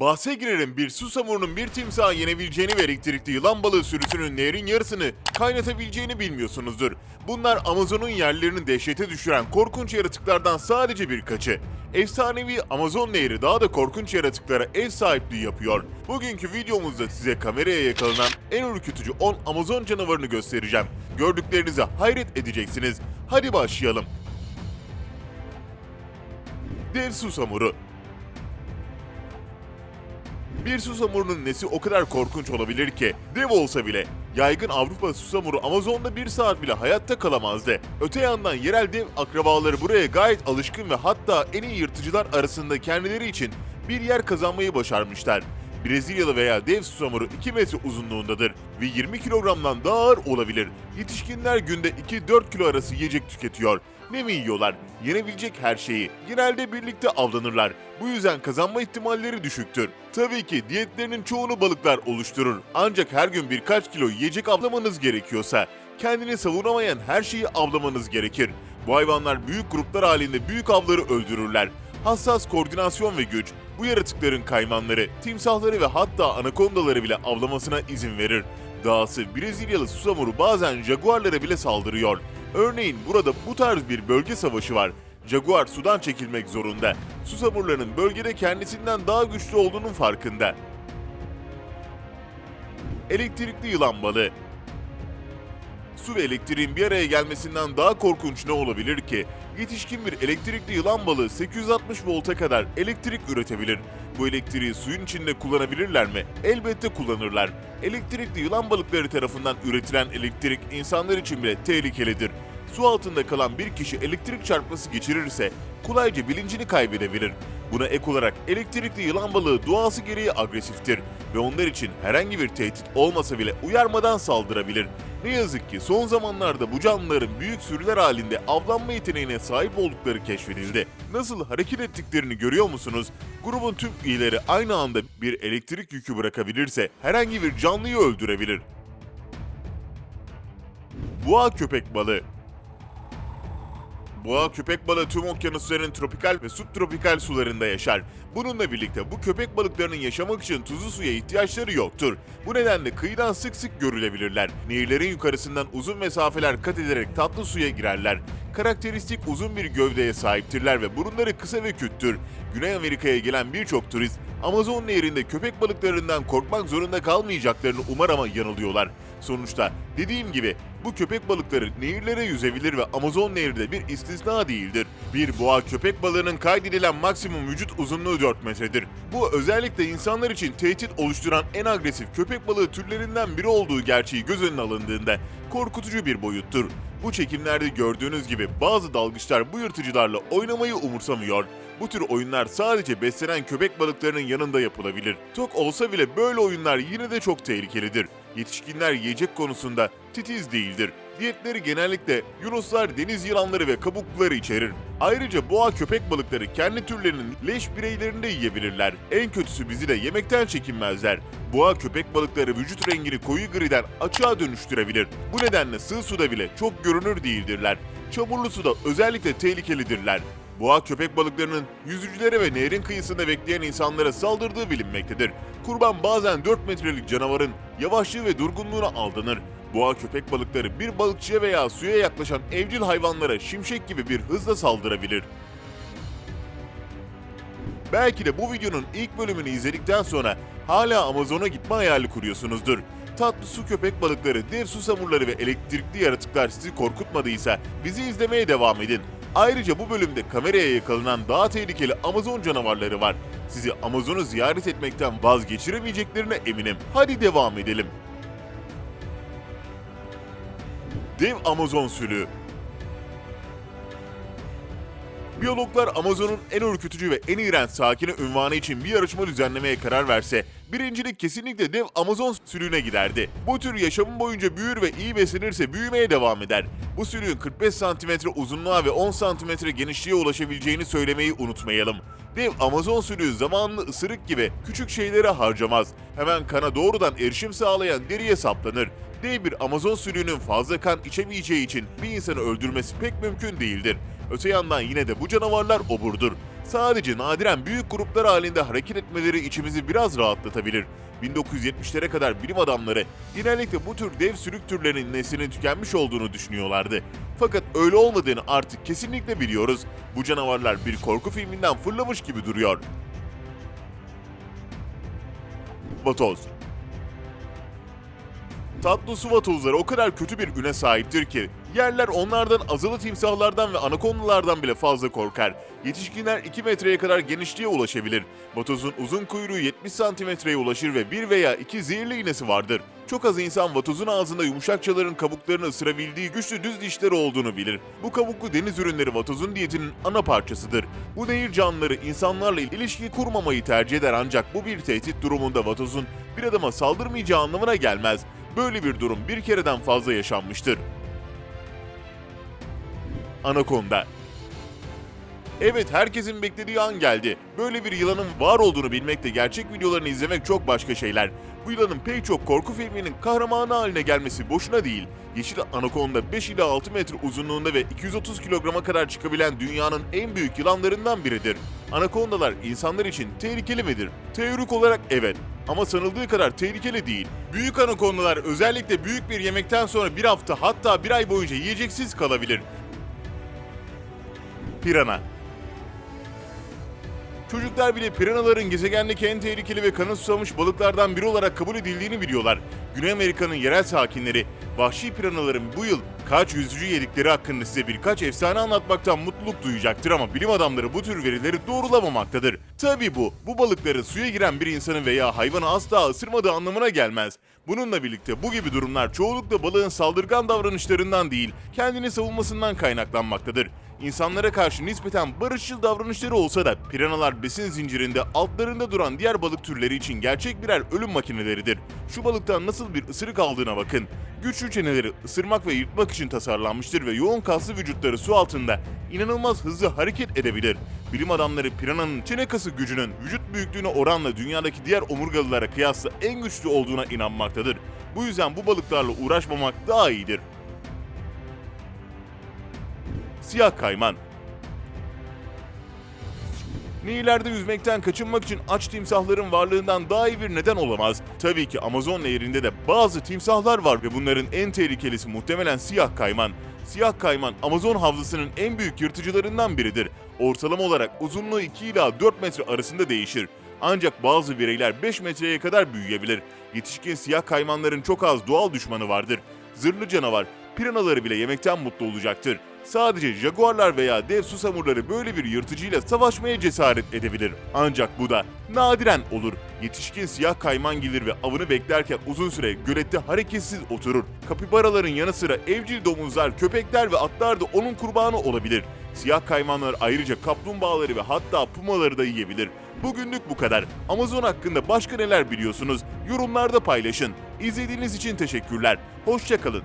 Bahse girerim bir susamurunun bir timsahı yenebileceğini ve elektrikli yılan balığı sürüsünün nehrin yarısını kaynatabileceğini bilmiyorsunuzdur. Bunlar Amazon'un yerlerini dehşete düşüren korkunç yaratıklardan sadece birkaçı. Efsanevi Amazon Nehri daha da korkunç yaratıklara ev sahipliği yapıyor. Bugünkü videomuzda size kameraya yakalanan en ürkütücü 10 Amazon canavarını göstereceğim. Gördüklerinize hayret edeceksiniz. Hadi başlayalım. Dev susamuru bir susamurunun nesi o kadar korkunç olabilir ki dev olsa bile yaygın Avrupa susamuru Amazon'da bir saat bile hayatta kalamazdı. Öte yandan yerel dev akrabaları buraya gayet alışkın ve hatta en iyi yırtıcılar arasında kendileri için bir yer kazanmayı başarmışlar. Brezilyalı veya dev susamuru 2 metre uzunluğundadır ve 20 kilogramdan daha ağır olabilir. Yetişkinler günde 2-4 kilo arası yiyecek tüketiyor. Ne mi yiyorlar? Yenebilecek her şeyi. Genelde birlikte avlanırlar. Bu yüzden kazanma ihtimalleri düşüktür. Tabii ki diyetlerinin çoğunu balıklar oluşturur. Ancak her gün birkaç kilo yiyecek avlamanız gerekiyorsa, kendini savunamayan her şeyi avlamanız gerekir. Bu hayvanlar büyük gruplar halinde büyük avları öldürürler. Hassas koordinasyon ve güç, bu yaratıkların kaymanları, timsahları ve hatta anakondaları bile avlamasına izin verir. Dahası Brezilyalı susamuru bazen jaguarlara bile saldırıyor. Örneğin burada bu tarz bir bölge savaşı var. Jaguar sudan çekilmek zorunda. Susamurların bölgede kendisinden daha güçlü olduğunun farkında. Elektrikli yılan balığı Su ve elektriğin bir araya gelmesinden daha korkunç ne olabilir ki? Yetişkin bir elektrikli yılan balığı 860 volta kadar elektrik üretebilir. Bu elektriği suyun içinde kullanabilirler mi? Elbette kullanırlar. Elektrikli yılan balıkları tarafından üretilen elektrik insanlar için bile tehlikelidir. Su altında kalan bir kişi elektrik çarpması geçirirse kolayca bilincini kaybedebilir. Buna ek olarak elektrikli yılan balığı doğası gereği agresiftir ve onlar için herhangi bir tehdit olmasa bile uyarmadan saldırabilir. Ne yazık ki son zamanlarda bu canlıların büyük sürüler halinde avlanma yeteneğine sahip oldukları keşfedildi. Nasıl hareket ettiklerini görüyor musunuz? Grubun tüm üyeleri aynı anda bir elektrik yükü bırakabilirse herhangi bir canlıyı öldürebilir. Boğa köpek balığı Boğa köpek balığı tüm okyanusların tropikal ve subtropikal sularında yaşar. Bununla birlikte bu köpek balıklarının yaşamak için tuzlu suya ihtiyaçları yoktur. Bu nedenle kıyıdan sık sık görülebilirler. Nehirlerin yukarısından uzun mesafeler kat ederek tatlı suya girerler. Karakteristik uzun bir gövdeye sahiptirler ve burunları kısa ve küttür. Güney Amerika'ya gelen birçok turist Amazon nehrinde köpek balıklarından korkmak zorunda kalmayacaklarını umar ama yanılıyorlar. Sonuçta dediğim gibi bu köpek balıkları nehirlere yüzebilir ve Amazon nehri de bir istisna değildir. Bir boğa köpek balığının kaydedilen maksimum vücut uzunluğu 4 metredir. Bu özellikle insanlar için tehdit oluşturan en agresif köpek balığı türlerinden biri olduğu gerçeği göz önüne alındığında korkutucu bir boyuttur. Bu çekimlerde gördüğünüz gibi bazı dalgıçlar bu yırtıcılarla oynamayı umursamıyor. Bu tür oyunlar sadece beslenen köpek balıklarının yanında yapılabilir. Tok olsa bile böyle oyunlar yine de çok tehlikelidir. Yetişkinler yiyecek konusunda titiz değildir. Diyetleri genellikle yunuslar, deniz yılanları ve kabukluları içerir. Ayrıca boğa köpek balıkları kendi türlerinin leş bireylerini de yiyebilirler. En kötüsü bizi de yemekten çekinmezler. Boğa köpek balıkları vücut rengini koyu griden açığa dönüştürebilir. Bu nedenle sığ suda bile çok görünür değildirler. Çamurlu suda özellikle tehlikelidirler. Boğa köpek balıklarının yüzücülere ve nehrin kıyısında bekleyen insanlara saldırdığı bilinmektedir. Kurban bazen 4 metrelik canavarın yavaşlığı ve durgunluğuna aldanır. Boğa köpek balıkları bir balıkçıya veya suya yaklaşan evcil hayvanlara şimşek gibi bir hızla saldırabilir. Belki de bu videonun ilk bölümünü izledikten sonra hala Amazon'a gitme hayali kuruyorsunuzdur. Tatlı su köpek balıkları, dev susamurları ve elektrikli yaratıklar sizi korkutmadıysa bizi izlemeye devam edin. Ayrıca bu bölümde kameraya yakalanan daha tehlikeli Amazon canavarları var. Sizi Amazon'u ziyaret etmekten vazgeçiremeyeceklerine eminim. Hadi devam edelim. Dev Amazon sülüğü Biyologlar Amazon'un en ürkütücü ve en iğrenç sakini ünvanı için bir yarışma düzenlemeye karar verse, birincilik kesinlikle dev Amazon sülüğüne giderdi. Bu tür yaşamın boyunca büyür ve iyi beslenirse büyümeye devam eder. Bu sülüğün 45 cm uzunluğa ve 10 cm genişliğe ulaşabileceğini söylemeyi unutmayalım. Dev Amazon sülüğü zamanlı ısırık gibi küçük şeylere harcamaz. Hemen kana doğrudan erişim sağlayan deriye saplanır. Dev bir Amazon sülüğünün fazla kan içemeyeceği için bir insanı öldürmesi pek mümkün değildir. Öte yandan yine de bu canavarlar oburdur. Sadece nadiren büyük gruplar halinde hareket etmeleri içimizi biraz rahatlatabilir. 1970'lere kadar bilim adamları genellikle bu tür dev sürük türlerinin neslinin tükenmiş olduğunu düşünüyorlardı. Fakat öyle olmadığını artık kesinlikle biliyoruz. Bu canavarlar bir korku filminden fırlamış gibi duruyor. Vatoz Tatlı su vatozları o kadar kötü bir üne sahiptir ki yerler onlardan azılı timsahlardan ve anakondalardan bile fazla korkar. Yetişkinler 2 metreye kadar genişliğe ulaşabilir. Vatozun uzun kuyruğu 70 santimetreye ulaşır ve bir veya iki zehirli iğnesi vardır. Çok az insan vatozun ağzında yumuşakçaların kabuklarını ısırabildiği güçlü düz dişleri olduğunu bilir. Bu kabuklu deniz ürünleri vatozun diyetinin ana parçasıdır. Bu nehir canlıları insanlarla ilişki kurmamayı tercih eder ancak bu bir tehdit durumunda vatozun bir adama saldırmayacağı anlamına gelmez. Böyle bir durum bir kereden fazla yaşanmıştır. Anakonda Evet herkesin beklediği an geldi. Böyle bir yılanın var olduğunu bilmek de gerçek videolarını izlemek çok başka şeyler. Bu yılanın pek çok korku filminin kahramanı haline gelmesi boşuna değil. Yeşil anakonda 5 ila 6 metre uzunluğunda ve 230 kilograma kadar çıkabilen dünyanın en büyük yılanlarından biridir. Anakondalar insanlar için tehlikeli midir? Teorik olarak evet. Ama sanıldığı kadar tehlikeli değil. Büyük anakondalar özellikle büyük bir yemekten sonra bir hafta hatta bir ay boyunca yiyeceksiz kalabilir. Pirana Çocuklar bile piranaların gezegendeki en tehlikeli ve kanı susamış balıklardan biri olarak kabul edildiğini biliyorlar. Güney Amerika'nın yerel sakinleri vahşi piranaların bu yıl kaç yüzücü yedikleri hakkında size birkaç efsane anlatmaktan mutluluk duyacaktır ama bilim adamları bu tür verileri doğrulamamaktadır. Tabii bu, bu balıkların suya giren bir insanı veya hayvanı asla ısırmadığı anlamına gelmez. Bununla birlikte bu gibi durumlar çoğunlukla balığın saldırgan davranışlarından değil, kendini savunmasından kaynaklanmaktadır. İnsanlara karşı nispeten barışçıl davranışları olsa da piranalar besin zincirinde altlarında duran diğer balık türleri için gerçek birer ölüm makineleridir. Şu balıktan nasıl bir ısırık aldığına bakın. Güçlü çeneleri ısırmak ve yırtmak için tasarlanmıştır ve yoğun kaslı vücutları su altında inanılmaz hızlı hareket edebilir. Bilim adamları pirananın çene kası gücünün vücut büyüklüğüne oranla dünyadaki diğer omurgalılara kıyasla en güçlü olduğuna inanmaktadır. Bu yüzden bu balıklarla uğraşmamak daha iyidir. Siyah kayman Nehirlerde yüzmekten kaçınmak için aç timsahların varlığından daha iyi bir neden olamaz. Tabii ki Amazon nehirinde de bazı timsahlar var ve bunların en tehlikelisi muhtemelen siyah kayman. Siyah kayman Amazon havzasının en büyük yırtıcılarından biridir. Ortalama olarak uzunluğu 2 ila 4 metre arasında değişir. Ancak bazı bireyler 5 metreye kadar büyüyebilir. Yetişkin siyah kaymanların çok az doğal düşmanı vardır. Zırhlı canavar, piranaları bile yemekten mutlu olacaktır. Sadece jaguarlar veya dev susamurları böyle bir yırtıcıyla savaşmaya cesaret edebilir. Ancak bu da nadiren olur. Yetişkin siyah kayman gelir ve avını beklerken uzun süre gölette hareketsiz oturur. Kapibaraların yanı sıra evcil domuzlar, köpekler ve atlar da onun kurbanı olabilir. Siyah kaymanlar ayrıca kaplumbağaları ve hatta pumaları da yiyebilir. Bugünlük bu kadar. Amazon hakkında başka neler biliyorsunuz? Yorumlarda paylaşın. İzlediğiniz için teşekkürler. Hoşçakalın.